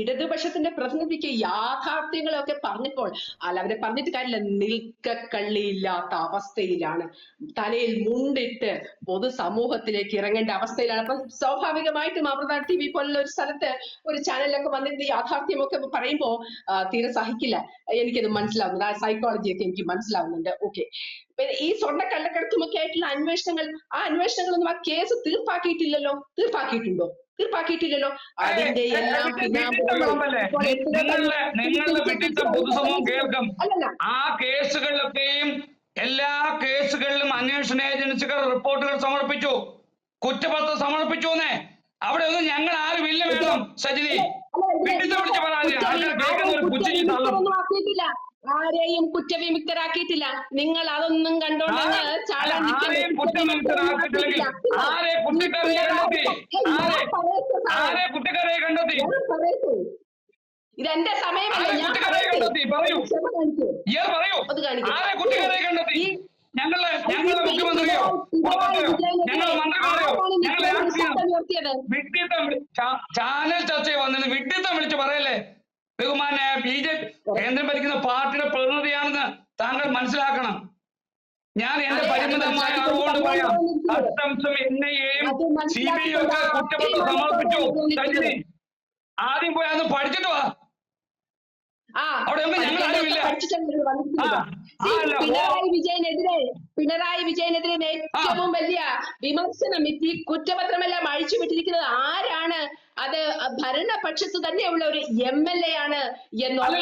ഇടതുപക്ഷത്തിന്റെ പ്രതിനിധിക്ക് യാഥാർത്ഥ്യങ്ങളൊക്കെ പറഞ്ഞപ്പോൾ അല്ല അവരെ പറഞ്ഞിട്ട് കാര്യമില്ല. നിൽക്കക്കള്ളിയില്ലാത്ത അവസ്ഥയിലാണ്. തലയിൽ മുണ്ടിട്ട് പൊതുസമൂഹത്തിലേക്ക് ഇറങ്ങേണ്ട അവസ്ഥയിലാണ്. അപ്പൊ സ്വാഭാവികമായിട്ടും അമൃത ടി വി പോലുള്ള ഒരു സ്ഥലത്ത് ഒരു ചാനലിലൊക്കെ വന്നിട്ട് യാഥാർത്ഥ്യമൊക്കെ പറയുമ്പോ തീരെ സഹിക്കില്ല. എനിക്കത് മനസ്സിലാവുന്നുണ്ട്. ആ സൈക്കോളജിയൊക്കെ എനിക്ക് മനസ്സിലാവുന്നുണ്ട്. ഓക്കെ ഈ സ്വർണ കള്ളക്കടത്തുമൊക്കെ ആയിട്ടുള്ള അന്വേഷണങ്ങൾ ആ അന്വേഷണങ്ങളൊന്നും ആ കേസ് തീർപ്പാക്കിയിട്ടില്ലല്ലോ? തീർപ്പാക്കിയിട്ടുണ്ടോ? തീർപ്പാക്കിയിട്ടില്ലല്ലോ. അതിന്റെ എല്ലാം അല്ലല്ല. ആ കേസുകളിലൊക്കെയും എല്ലാ കേസുകളിലും അന്വേഷണ ഏജൻസികൾ റിപ്പോർട്ടുകൾ സമർപ്പിച്ചു. കുറ്റപത്രം സമർപ്പിച്ചു എന്നേ അവിടെ ഒന്നും ഞങ്ങൾ ആരും ഇല്ല വേണം സജിനി. വിളിച്ച് പറയാതെ ആൾക്കാർ കേൾക്കുന്ന ഒരു പുച്ഛിനി ആക്കിയിട്ടില്ല. ആരെയും കുറ്റവിമുക്തരാക്കിയിട്ടില്ല. നിങ്ങൾ അതൊന്നും കണ്ടോണ്ടാണ്. ഇതെന്റെ സമയമല്ല ഞാൻ അത് കാണിക്കൂ. ഞങ്ങളെ മുഖ്യമന്ത്രിയോ? മന്ത്രിമാരെയോ? ചാനൽ ചർച്ചയിൽ വന്നിട്ട് വിഡ്ഢിത്തം വിളിച്ച് പറയല്ലേ ബഹുമാനെ ബി ജെ പി കേന്ദ്രം ഭരിക്കുന്ന പാർട്ടിയുടെ പ്രതിനിധിയാണെന്ന് താങ്കൾ മനസ്സിലാക്കണം. ഞാൻ എന്റെ പരിമിതമായ അറിവുകൊണ്ട് പറയാം. കസ്റ്റംസും എൻ ഐ എയും സി ബി ഐ ഒക്കെ കുറ്റപത്രം സമർപ്പിച്ചു. ആദ്യം പോയി അന്ന് പഠിച്ചിട്ട് വാ. ആ അവിടെ ഞങ്ങൾ അല്ല, പിണറായി വിജയനെതിരെ പിണറായി വിജയനെതിരെ ഏറ്റവും വലിയ വിമർശനം ഈ കുറ്റപത്രമെല്ലാം അഴിച്ചു വിട്ടിരിക്കുന്നത് ആരാണ്? അത് ഭരണപക്ഷത്ത് തന്നെയുള്ള ഒരു എം എൽ എ ആണ് എന്നുള്ളത്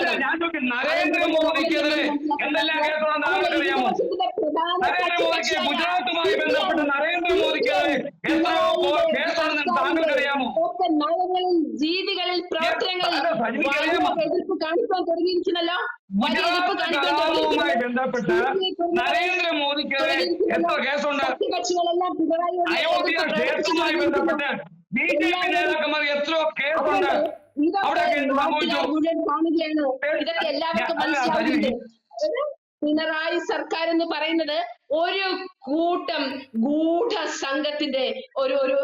ജീവികളിൽ ഗുജറാത്തുമായി ബന്ധപ്പെട്ട് നരേന്ദ്രമോദിക്കെതിരെ എത്രയോ താങ്കൾക്കറിയാമോ നയങ്ങളിൽ രീതികളിൽ പ്രവർത്തനങ്ങളിൽ എതിർപ്പ് കാണിക്കാൻ തുടങ്ങിയിരിക്കുന്നല്ലോ. ഗുജറാത്ത്. ബന്ധപ്പെട്ട് നരേന്ദ്രമോദിക്കെതിരെ എത്ര കേസുണ്ട് സഖ്യകക്ഷികളെല്ലാം പിണറായിയോട് അയോധ്യ എതിർപ്പ് ക്ഷേത്രവുമായി ബന്ധപ്പെട്ട് ബി ജെ പി നേതാക്കന്മാർ എത്രയോ കേസുണ്ട്. അവിടെയൊക്കെ എന്ത് സംഭവിച്ചു? മുഴുവൻ കാണുകയാണ്. ഇതൊക്കെ എല്ലാവർക്കും അല്ല, മനസ്സിലാവുന്നുണ്ട്. അതായത് പിണറായി സർക്കാർ എന്ന് പറയുന്നത് ഒരു കൂട്ടം ഗൂഢ സംഘത്തിന്റെ ഒരു ഒരു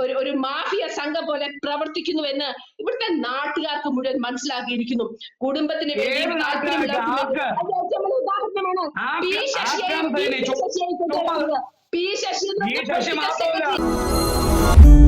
ഒരു ഒരു മാഫിയ സംഘം പോലെ പ്രവർത്തിക്കുന്നുവെന്ന് ഇവിടുത്തെ നാട്ടുകാർക്ക് മുഴുവൻ മനസ്സിലാക്കിയിരിക്കുന്നു. കുടുംബത്തിന് വേണ്ടി ഏത് നാട്ടുകാർക്ക്? താല്പര്യമുള്ളവർക്ക് ആർക്ക്? അത് ഏറ്റവും